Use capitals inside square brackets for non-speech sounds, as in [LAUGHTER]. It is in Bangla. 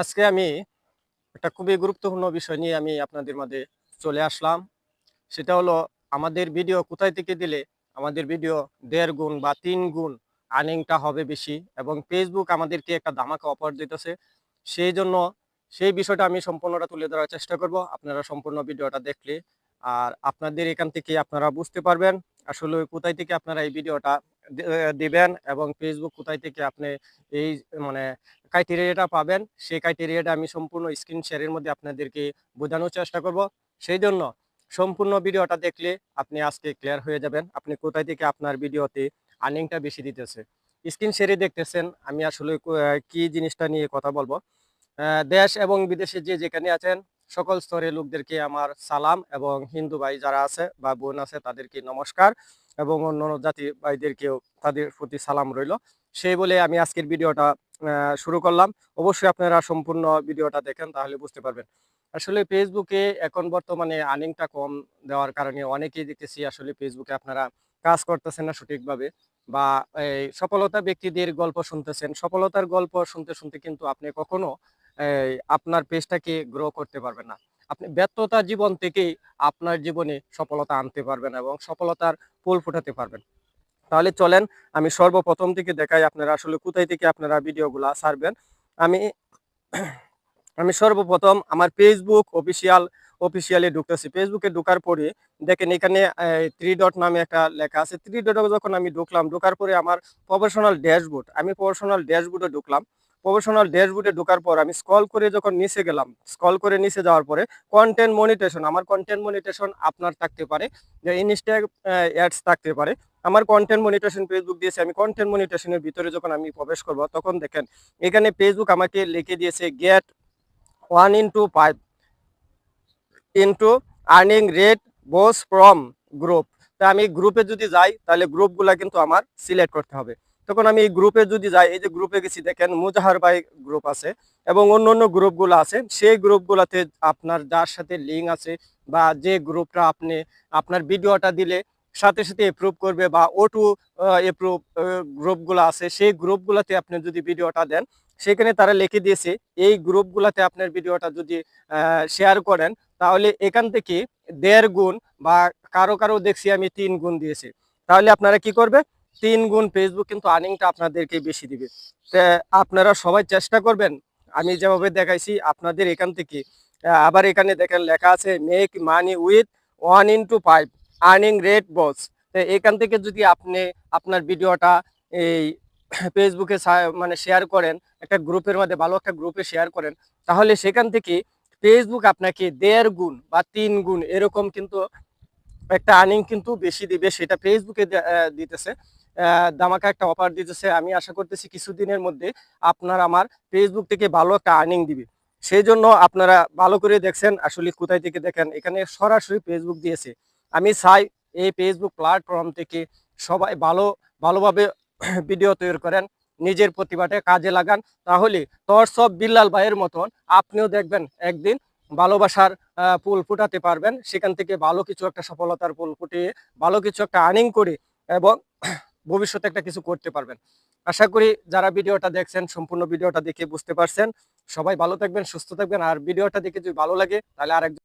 আজকে আমি একটা খুবই গুরুত্বপূর্ণ বিষয় নিয়ে আমি আপনাদের মাঝে চলে আসলাম। সেটা হলো, আমাদের ভিডিও কোথায় থেকে দিলে আমাদের ভিডিও দেড় গুণ বা তিন গুণ আর্নিংটা হবে বেশি এবং ফেসবুক আমাদেরকে একটা ধামাকা অফার দিতেছে। সেই জন্য সেই বিষয়টা আমি সম্পূর্ণটা তুলে ধরার চেষ্টা করব। আপনারা সম্পূর্ণ ভিডিওটা দেখলে আর আপনাদের এখান থেকে আপনারা বুঝতে পারবেন আসলে কোথায় থেকে আপনারা এই ভিডিওটা দিবেন এবং ফেসবুক কোথায় থেকে আপনি এই মানে ক্রাইটেরিয়াটা পাবেন, সেই ক্রাইটেরিয়াটা আমি সম্পূর্ণ স্ক্রিন শেয়ারের মধ্যে আপনাদেরকে বোঝানোর চেষ্টা করব। সেই জন্য সম্পূর্ণ ভিডিওটা দেখলে আপনি আজকে ক্লিয়ার হয়ে যাবেন, আপনি কোথায় থেকে আপনার ভিডিওতে আর্নিংটা বেশি দিতেছে। স্ক্রিন শেয়ারে দেখতেছেন, আমি আসলে কি জিনিসটা নিয়ে কথা বলব? দেশ এবং বিদেশে যে যেখানে আছেন, সকল স্তরের লোকদেরকে আমার সালাম এবং হিন্দু ভাই যারা আছে বা বোন আছে তাদেরকে নমস্কার। এবং অন্য জাতি ভাইদেরকেও তাদের প্রতি সালাম রইল। সেই বলে আমি আজকের ভিডিওটা শুরু করলাম। অবশ্যই আপনারা সম্পূর্ণ ভিডিওটা দেখেন, তাহলে বুঝতে পারবেন। আসলে ফেসবুকে এখন বর্তমানে আর্নিংটা কম দেওয়ার কারণে অনেকেই দেখতেছি আসলে ফেসবুকে আপনারা কাজ করতেছেন না সঠিকভাবে বা এই সফলতা ব্যক্তিদের গল্প শুনতেছেন। সফলতার গল্প শুনতে শুনতে কিন্তু আপনি কখনো আপনার পেজটাকে গ্রো করতে পারবেন না। আপনি ব্যর্থতা জীবন থেকেই আপনার জীবনে সফলতা আনতে পারবেন এবং সফলতার ফুল ফোটাতে পারবেন। তাহলে চলেন, আমি সর্বপ্রথম থেকে দেখাই আপনারা আসলে কোথায় থেকে আপনারা ভিডিওগুলা সারবেন আমি আমি সর্বপ্রথম আমার ফেসবুক অফিসিয়াল অফিসিয়ালি ঢুকতেছি। ফেসবুকে ঢোকার পরে দেখেন এখানে থ্রি ডট নামে একটা লেখা আছে। থ্রি ডটে যখন আমি ঢুকলাম, ঢোকার পরে আমার প্রফেশনাল ড্যাশবোর্ড আমি প্রফেশনাল ড্যাশবোর্ডে ঢুকলাম। প্রফেশনাল ড্যাশবোর্ডে ঢোকার পর আমি স্ক্রল করে যখন নিচে গেলাম স্কল করে নিচে যাওয়ার পরে কন্টেন্ট মনিটেশন আমার কন্টেন্ট মনিটেশন আপনার থাকতে পারে, যে ইনস্টা অ্যাডস থাকতে পারে। আমার কন্টেন্ট মনিটেশন ফেসবুক দিয়েছে, আমি কন্টেন্ট মনিটেশনের ভিতরে যখন আমি প্রবেশ করব, তখন দেখেন, এখানে ফেসবুক আমাকে লিখে দিয়েছে get one into five into earning rate boss from group তা আমি গ্রুপে যদি যাই, তাহলে গ্রুপগুলা কিন্তু আমার সিলেক্ট করতে হবে। তখন আমি এই গ্রুপে যদি যাই, এই যে গ্রুপে গেছি, দেখেন মুজাহার ভাই গ্রুপ আছে এবং অন্য অন্য গ্রুপগুলো আছে। সেই গ্রুপগুলোতে আপনার যার সাথে লিঙ্ক আছে বা যে গ্রুপটা আপনি, আপনার ভিডিওটা দিলে সাথে সাথে এপ্রুভ করবে বা ও টু এপ্রুভ গ্রুপগুলো আছে, সেই গ্রুপগুলোতে আপনি যদি ভিডিওটা দেন, সেখানে তারা লিখে দিয়েছে, এই গ্রুপগুলোতে আপনার ভিডিওটা যদি শেয়ার করেন, তাহলে এখান থেকে দেড় গুণ বা কারও কারও দেখছি আমি তিন গুণ দিয়েছি। তাহলে আপনারা কি করবে? তিন গুণ ফেসবুক কিন্তু আর্নিংটা আপনাদেরকে বেশি দিবে। তা আপনারা সবাই চেষ্টা করবেন, আমি যেভাবে দেখাইছি আপনাদের এখান থেকে। আবার এখানে দেখেন লেখা আছে make money with one into five earning rate boss এখান থেকে যদি আপনি আপনার ভিডিওটা এই ফেসবুকে মানে শেয়ার করেন, একটা গ্রুপের মধ্যে ভালো একটা গ্রুপে শেয়ার করেন, তাহলে সেখান থেকে ফেসবুক আপনাকে দেড় গুণ বা তিন গুণ এরকম কিন্তু একটা আর্নিং কিন্তু বেশি দিবে, সেটা ফেসবুকে দিতেছে। দামাকা একটা অফার দিতেছে। আমি আশা করতেছি কিছুদিনের মধ্যে আপনার আমার ফেসবুক থেকে ভালো একটা আর্নিং দিবে। সেই জন্য আপনারা ভালো করে দেখছেন আসলে কোথায় থেকে দেখেন। এখানে সরাসরি ফেসবুক দিয়েছে। আমি চাই এই ফেসবুক প্ল্যাটফর্ম থেকে সবাই ভালো, ভালোভাবে [CLEARS THROAT] ভিডিও তৈরি করেন, নিজের প্রতিভাটা কাজে লাগান। তাহলে তোর সব বিল্লাল ভাইয়ের মতন আপনিও দেখবেন একদিন ভালোবাসার ফুল ফুটাতে পারবেন। সেখান থেকে ভালো কিছু একটা সফলতার ফুল ফুটিয়ে, ভালো কিছু একটা আর্নিং করে এবং ভবিষ্যতে একটা কিছু করতে পারবেন। আশা করি যারা ভিডিওটা দেখছেন, সম্পূর্ণ ভিডিওটা দেখে বুঝতে পারছেন। সবাই ভালো থাকবেন, সুস্থ থাকবেন। আর ভিডিওটা দেখে যদি ভালো লাগে, তাহলে আরেক